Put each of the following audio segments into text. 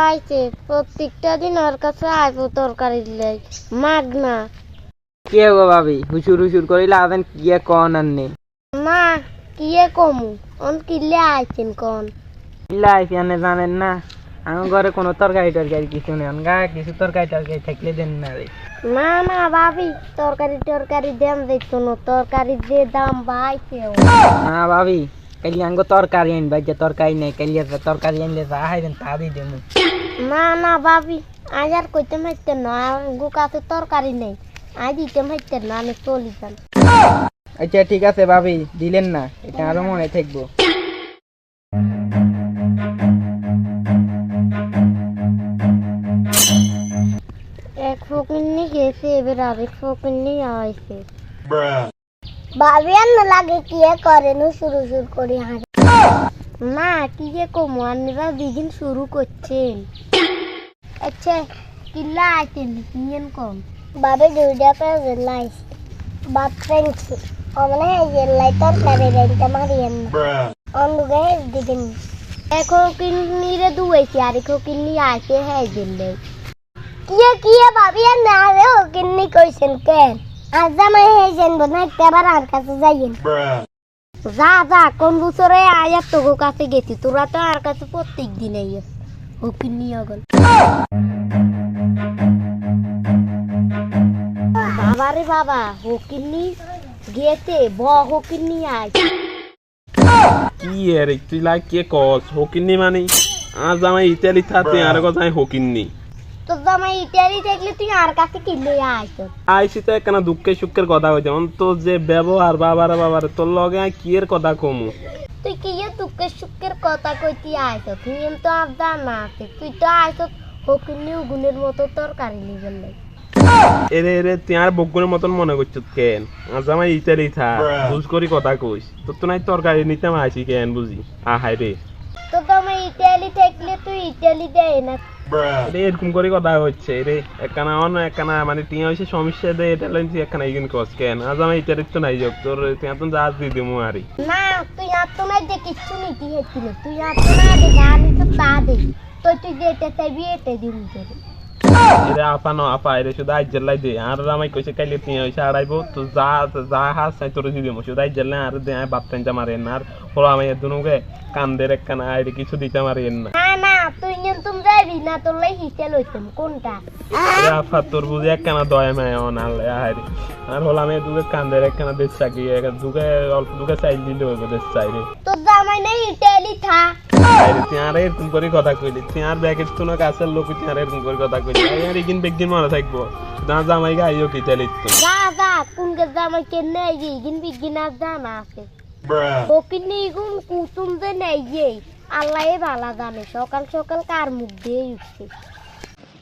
আইছে প্রত্যেকটা দিন ওর কাছে আইবো তরকারি লাই মাগনা কে গো ভাবি? হুসুর হুসুর করিলে আবেন কিয়ে কন আর নেই মা কিয়ে কমু? অন কিলে আইছেন কোন? লাইফ আনে জানেন না? আমার ঘরে কোনো তরকারি টরকারি কিছু নেই। গা কিছু তরকারি টরকারি থাকলে দেন না রে। না না ভাবি তরকারি টরকারি দেন দেখতো না। তরকারি যে দাম বাইছে না ভাবি আনবা যে তরকারি নেই কালি তরকারি আনলে যা হাইবেন তা দেবো না না ভাবি আজ আর কইতে মাইতেন না গু কাছে তরকারি নেই আজ দিতে মাইতেন না আমি চলি যান আচ্ছা ঠিক আছে ভাবি দিলেন না এটা আরও মনে থাকব এক ফকিন্নি গেছে এবার আরেক ফকিন্নি আইছে ভাবি আর না লাগে কি করে নু শুরু শুরু করে হাঁটে না কি যে কমু দিদিন শুরু করছেন। আচ্ছা কিল্লা আইতেন কিয়েন কম। বাবে দুইটা পেয়ে লাইস বাপ ফ্রেন্ডস অমনে জেলাই তোর করে রেন্টা মারিয়েন না। অন্ধুকে দিদিন এখন কিন্নিরে দুয়েছি আর কিন্নি কিয়ে কিয়ে ভাবি আর না রে কিন্নি কইছেন কেন? আজ জামাই হয়েছেন বোধ হয় একবার আর কাছে যাইয়েন। যা যা কোন বছরে আয়ার তোর কাছে গেছি তোরা তো আর কাছে প্রত্যেক দিন আইয়াস। ও কিন্নি অগল বাবা রে বাবা গেছে ব আয়। কি এর তুই লাগ কে কস? হকিননি মানে? আজ আমি ইতালি থাকতে আর কথা আমি হকিননি তো জামাই ইটালি দেখলে তুই আর কাছে কিনলে আইস আইসি তো একখানা দুঃখের সুখের কথা হইছে অন তো যে ব্যবহার বাবার বাবার তোর লগে কি এর কথা কমু? তুই কি এ দুঃখের সুখের কথা কইতি আইস তুই এম তো আর জানা আছে। তুই তো আইস হকিন্নি উগুনের মতো তরকারি নিবেন নাই এরে এরে তুই আর বগুনের মতন মনে করছ কেন? আজ আমি ইতালি থা বুঝ করি কথা কইস। তোর তো নাই তরকারি নিতাম আইসি কেন বুঝি? আহাই রে। তো জামাই ইটালি থাকলে তুই ইটালি দেয় না। এরকম করে কথা হচ্ছে রে একখানা একখানা মানে টিয়া সমস্যা দে এটা লাইন একখানা ইগিন কস কেন আজ আমি ইতালি তো নাই যোগ তোর তুই এত জাহাজ দিয়ে দিমু আরি। না তুই আর তো নাই যে কিচ্ছু নীতি হেছিল তুই আর তো না দে যা নিতে তা দে। তো তুই যেটা চাইবি এটা দিন তোর। এরে আপা ন আপা এরে শুধু আজ জেলাই দে। আর রামাই কইছে কাইলে তুই হইছে আড়াইবো তো যা যা হাস চাই তোর দিদি মো শুধু আজ জেলে আর দে আয় বাপ টাইনটা মারেন না আর হলো আমি দুনুকে কান্দের একখানা আইরে কিছু দিতে মারেন না তুই নিন তুম যাবি না তোর লাই হিসে লইতাম কোনটা? আপা তোর বুঝি একখানা দয়া মায় অন আলে আইরে আর হলো আমি দুকে কান্দের একখানা দেশ চাকি দুকে অল্প দুকে চাইল দিলে হইব দেশ চাইরে। তোর জামাই নাই ইটালি থা। তুই এরকম করে কথা কইলি তুই আর ব্যাগের তুনো কাছের লোক তুই এরকম করে কথা কইলি। আর ইগিন বেগিন মনে থাকব। না জামাই কি চালিত তো যা যা কোনকে জামাই কে নেই যে ইগিন বিগিন আর জানা আছে। ইগুন কুতুম যে নেই আল্লাহ ভালা জানে, সকাল সকাল কার মুখ দিয়ে উঠছে।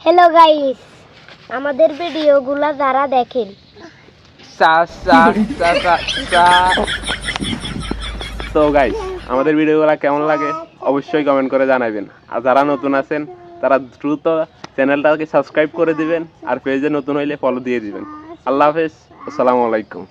হ্যালো গাইস আমাদের ভিডিওগুলা যারা দেখেন। তো গাইস আমাদের ভিডিওগুলো কেমন লাগে অবশ্যই কমেন্ট করে জানাবেন। আর যারা নতুন আছেন, তারা দ্রুত চ্যানেলটাকে সাবস্ক্রাইব করে দিবেন আর পেজে নতুন হইলে ফলো দিয়ে দিবেন। আল্লাহ হাফেজ, আসসালামু আলাইকুম।